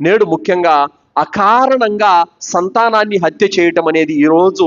నేడు ముఖ్యంగా అకారణంగా సంతానాన్ని హత్య చేయటం అనేది ఈరోజు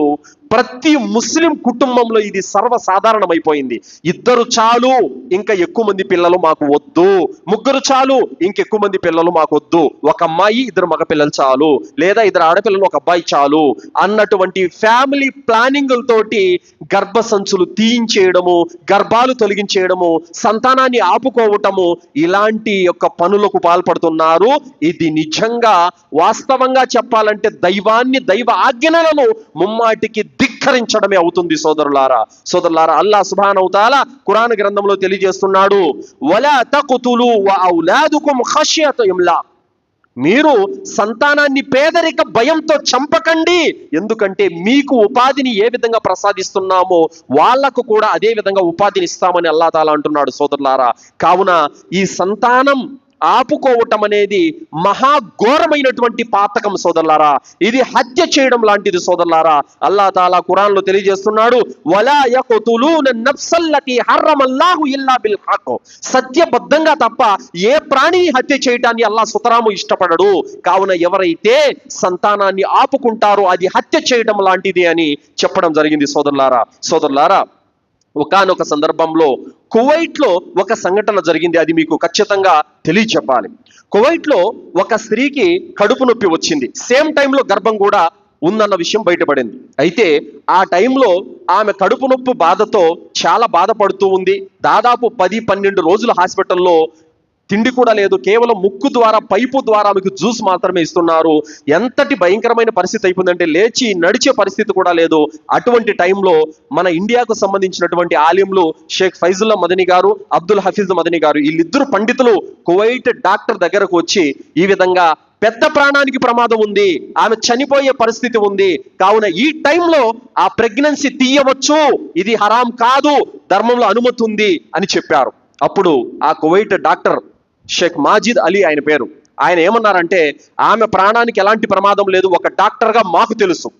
ప్రతి ముస్లిం కుటుంబంలో ఇది సర్వసాధారణమైపోయింది. ఇద్దరు చాలు ఇంకా ఎక్కువ మంది పిల్లలు మాకు వద్దు. ముగ్గురు చాలు ఇంకెక్కువ మంది పిల్లలు మాకు వద్దు. ఒక అమ్మాయి ఇద్దరు మగ పిల్లలు చాలు. లేదా ఇద్దరు ఆడపిల్లలు ఒక అబ్బాయి చాలు. అన్నటువంటి ఫ్యామిలీ ప్లానింగ్ తోటి గర్భసంచులు తీయించేయడము గర్భాలు తొలగించేయడము సంతానాన్ని ఆపుకోవటము ఇలాంటి యొక్క పనులకు పాల్పడుతున్నారు. ఇది నిజంగా వాస్తవంగా చెప్పాలంటే దైవాన్ని దైవ ఆజ్ఞలను ముమ్మాటికి ధిక్కరించడమే అవుతుంది సోదరులారా. సోదరులారా అల్లా సుభానవుతాల కురాన్ గ్రంథంలో తెలియజేస్తున్నాడు వలా తకుతులు ఔలాదుకుం ఖష్యత ఇమ్లా. మీరు సంతానాన్ని పేదరిక భయంతో చంపకండి ఎందుకంటే మీకు ఉపాధిని ఏ విధంగా ప్రసాదిస్తున్నామో వాళ్ళకు కూడా అదే విధంగా ఉపాధిని ఇస్తామని అల్లా తాలా అంటున్నాడు సోదరులారా. కావున ఈ సంతానం ఆపుకోవటం అనేది మహాఘోరమైనటువంటి పాతకం సోదరులారా. ఇది హత్య చేయడం లాంటిది సోదరులారా. అల్లా తాలా ఖురాన్లో తెలియజేస్తున్నాడు హర్రమల్లాహు ఇల్లా బిల్ సత్యబద్ధంగా తప్ప ఏ ప్రాణి హత్య చేయటాన్ని అల్లా సుతరాము ఇష్టపడడు. కావున ఎవరైతే సంతానాన్ని ఆపుకుంటారో అది హత్య చేయడం లాంటిది అని చెప్పడం జరిగింది సోదరులారా. సోదరులారా ఒకానొక సందర్భంలో కువైట్లో ఒక సంఘటన జరిగింది. అది మీకు ఖచ్చితంగా తెలియచెప్పాలి. కువైట్లో ఒక స్త్రీకి కడుపు నొప్పి వచ్చింది. సేమ్ టైంలో గర్భం కూడా ఉందన్న విషయం బయటపడింది. అయితే ఆ టైంలో ఆమె కడుపు నొప్పి బాధతో చాలా బాధపడుతూ ఉంది. దాదాపు పది పన్నెండు రోజులు హాస్పిటల్లో తిండి కూడా లేదు. కేవలం ముక్కు ద్వారా పైపు ద్వారా మీకు జ్యూస్ మాత్రమే ఇస్తున్నారు. ఎంతటి భయంకరమైన పరిస్థితి అయిపోయిందంటే లేచి నడిచే పరిస్థితి కూడా లేదు. అటువంటి టైంలో మన ఇండియాకు సంబంధించినటువంటి ఆలింలు షేక్ ఫైజుల్లా మదని గారు అబ్దుల్ హఫీజ్ మదని గారు వీళ్ళిద్దరు పండితులు కువైట్ డాక్టర్ దగ్గరకు వచ్చి ఈ విధంగా పెద్ద ప్రాణానికి ప్రమాదం ఉంది ఆమె చనిపోయే పరిస్థితి ఉంది. కావున ఈ టైంలో ఆ ప్రెగ్నెన్సీ తీయవచ్చు. ఇది హరాం కాదు. ధర్మంలో అనుమతి ఉంది అని చెప్పారు. అప్పుడు ఆ Kuwait doctor Sheikh Majid Ali ఆయన పేరు. ఆయన ఏమన్నారంటే ఆమె ప్రాణానికి ఎలాంటి ప్రమాదం లేదు ఒక డాక్టర్గా మాకు తెలుసు.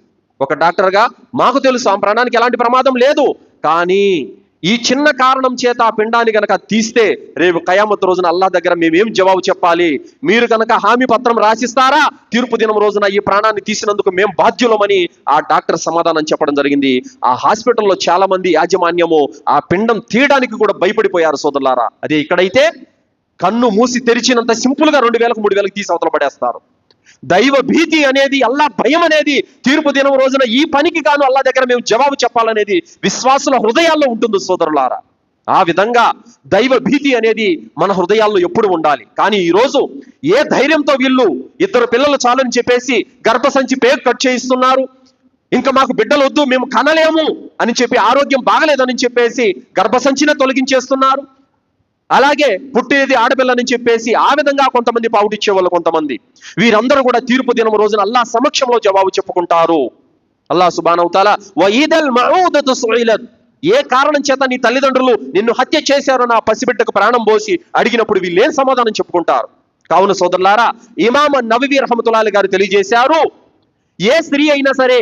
ఒక డాక్టర్గా మాకు తెలుసు ఆమె ప్రాణానికి ఎలాంటి ప్రమాదం లేదు. కానీ ఈ చిన్న కారణం చేత ఆ పిండాన్ని గనక తీస్తే రేపు కయామత్ రోజున అల్లా దగ్గర మేమేం జవాబు చెప్పాలి? మీరు కనుక హామీ పత్రం రాసిస్తారా? తీర్పు దినం రోజున ఈ ప్రాణాన్ని తీసినందుకు మేము బాధ్యులమని ఆ డాక్టర్ సమాధానం చెప్పడం జరిగింది. ఆ హాస్పిటల్లో చాలా మంది యాజమాన్యము ఆ పిండం తీయడానికి కూడా భయపడిపోయారు సోదరులారా. అదే ఇక్కడైతే కన్ను మూసి తెరిచినంత సింపుల్గా రెండు వేలకు మూడు వేలకు తీసి అవతల పడేస్తారు. దైవ భీతి అనేది అల్లా భయం అనేది తీర్పు దినం రోజున ఈ పనికి గాను అల్లా దగ్గర మేము జవాబు చెప్పాలనేది విశ్వాసుల హృదయాల్లో ఉంటుంది సోదరులారా. ఆ విధంగా దైవ భీతి అనేది మన హృదయాల్లో ఎప్పుడు ఉండాలి. కానీ ఈ రోజు ఏ ధైర్యంతో వీళ్ళు ఇద్దరు పిల్లలు చాలని చెప్పేసి గర్భసంచి పేరు కట్ చేయిస్తున్నారు. ఇంకా మాకు బిడ్డలు వద్దు మేము కనలేము అని చెప్పి ఆరోగ్యం బాగలేదని చెప్పేసి గర్భసంచినే తొలగించేస్తున్నారు. అలాగే పుట్టేది ఆడపిల్లని చెప్పేసి ఆ విధంగా కొంతమంది పావుటిచ్చేవాళ్ళు కొంతమంది. వీరందరూ కూడా తీర్పు దినం రోజున అల్లా సమక్షంలో జవాబు చెప్పుకుంటారు. అల్లా సుబానవుతాల వఈదల్ మఊదతు సుయిలత్ ఏ కారణం చేత నీ తల్లిదండ్రులు నిన్ను హత్య చేశారో నా పసిబిడ్డకు ప్రాణం పోసి అడిగినప్పుడు వీళ్ళు ఏం సమాధానం చెప్పుకుంటారు? కావున సోదరులారా ఇమామ నవీ రహమతులాలి గారు తెలియజేశారు ఏ స్త్రీ అయినా సరే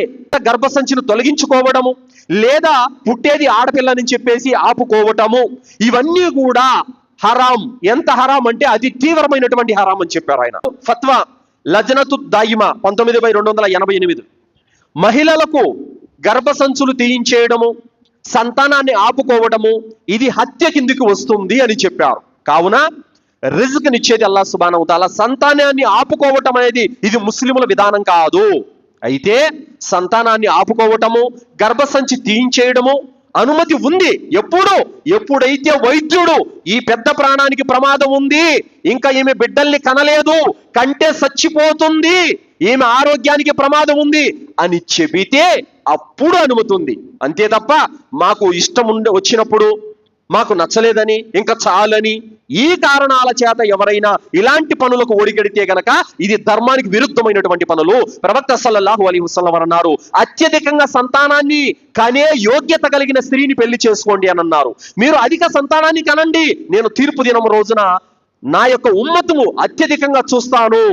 గర్భసంచిని తొలగించుకోవడము లేదా పుట్టేది ఆడపిల్లని చెప్పేసి ఆపుకోవటము ఇవన్నీ కూడా హరాం. ఎంత హరాం అంటే అది తీవ్రమైనటువంటి హరాం అని చెప్పారు ఆయన. ఫత్వా లజనతు దాయిమా పంతొమ్మిది బై రెండు వందల ఎనభై ఎనిమిది. మహిళలకు గర్భసంచులు తీయించేయడము సంతానాన్ని ఆపుకోవడము ఇది హత్య కిందికి వస్తుంది అని చెప్పారు. కావున రిజ్క్ నిచ్చేది అల్లా సుబానవుతాల సంతానాన్ని ఆపుకోవటం అనేది ఇది ముస్లిముల విధానం కాదు. అయితే సంతానాన్ని ఆపుకోవటము గర్భసంచి తీయించేయడము అనుమతి ఉంది. ఎప్పుడు? ఎప్పుడైతే వైద్యుడు ఈ పెద్ద ప్రాణానికి ప్రమాదం ఉంది ఇంకా ఈమె బిడ్డల్ని కనలేదు కంటే చచ్చిపోతుంది ఈమె ఆరోగ్యానికి ప్రమాదం ఉంది అని చెబితే అప్పుడు అనుమతి ఉంది. అంతే తప్ప మాకు ఇష్టం ఉండి వచ్చినప్పుడు మాకు నచ్చలేదని ఇంకా చాలని ఈ కారణాల చేత ఎవరైనా ఇలాంటి పనులకు ఒడిగడితే గనక ఇది ధర్మానికి విరుద్ధమైనటువంటి పనులు. ప్రవక్త సల్లల్లాహు అలీ వసల్లం అన్నారు అత్యధికంగా సంతానాన్ని కనే యోగ్యత కలిగిన స్త్రీని పెళ్ళి చేసుకోండి అని అన్నారు. మీరు అధిక సంతానాన్ని కనండి నేను తీర్పు దినం రోజున నా యొక్క ఉమ్మతుము అత్యధికంగా చూస్తాను.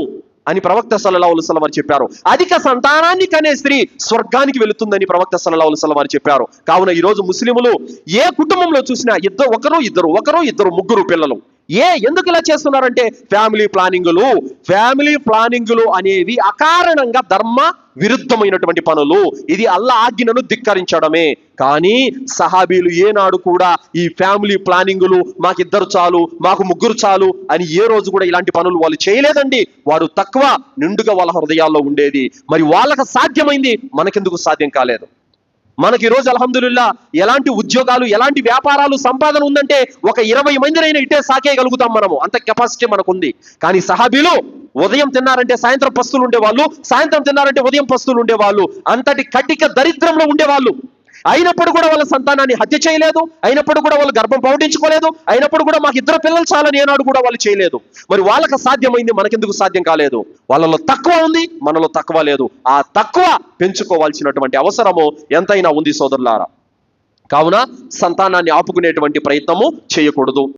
అని ప్రవక్త సల్లల్లాహు అలైహి వారు చెప్పారు. అధిక సంతానాన్ని కనే స్త్రీ స్వర్గానికి వెళుతుందని ప్రవక్త సల్లల్లాహు అలైహి వారు చెప్పారు. కావున ఈ రోజు ముస్లిములు ఏ కుటుంబంలో చూసినా ఇద్దరు ఒకరు ఇద్దరు ఒకరు ఇద్దరు ముగ్గురు పిల్లలు. ఏ ఎందుకు ఇలా చేస్తున్నారంటే ఫ్యామిలీ ప్లానింగులు. ఫ్యామిలీ ప్లానింగులు అనేవి అకారణంగా ధర్మ విరుద్ధమైనటువంటి పనులు. ఇది అల్లా ఆజ్ఞను ధిక్కరించడమే. కానీ సహాబీలు ఏనాడు కూడా ఈ ఫ్యామిలీ ప్లానింగులు మాకిద్దరు చాలు మాకు ముగ్గురు చాలు అని ఏ రోజు కూడా ఇలాంటి పనులు వాళ్ళు చేయలేదండి. వారు తక్కువ నిండుగా వాళ్ళ హృదయాల్లో ఉండేది. మరి వాళ్ళకి సాధ్యమైంది మనకెందుకు సాధ్యం కాలేదు. మనకి ఈరోజు రోజు ఎలాంటి ఉద్యోగాలు ఎలాంటి వ్యాపారాలు సంపాదన ఉందంటే ఒక ఇరవై మందినైనా ఇట్టే సాకేయగలుగుతాం మనము. అంత కెపాసిటీ మనకుంది. కానీ సహాబీలు ఉదయం తిన్నారంటే సాయంత్రం పస్తులు ఉండేవాళ్ళు సాయంత్రం తిన్నారంటే ఉదయం పస్తులు ఉండేవాళ్ళు అంతటి కటిక దరిద్రంలో ఉండేవాళ్ళు. అయినప్పుడు కూడా వాళ్ళ సంతానాన్ని హత్య చేయలేదు అయినప్పుడు కూడా వాళ్ళు గర్భం పౌటించుకోలేదు అయినప్పుడు కూడా మాకు ఇద్దరు పిల్లలు చాలని ఏనాడు కూడా వాళ్ళు చేయలేదు. మరి వాళ్ళకి సాధ్యమైంది మనకెందుకు సాధ్యం కాలేదు? వాళ్ళలో తక్కువ ఉంది మనలో తక్కువ లేదు. ఆ తక్కువ పెంచుకోవాల్సినటువంటి అవసరము ఎంతైనా ఉంది సోదరులారా. కావున సంతానాన్ని ఆపుకునేటువంటి ప్రయత్నము చేయకూడదు.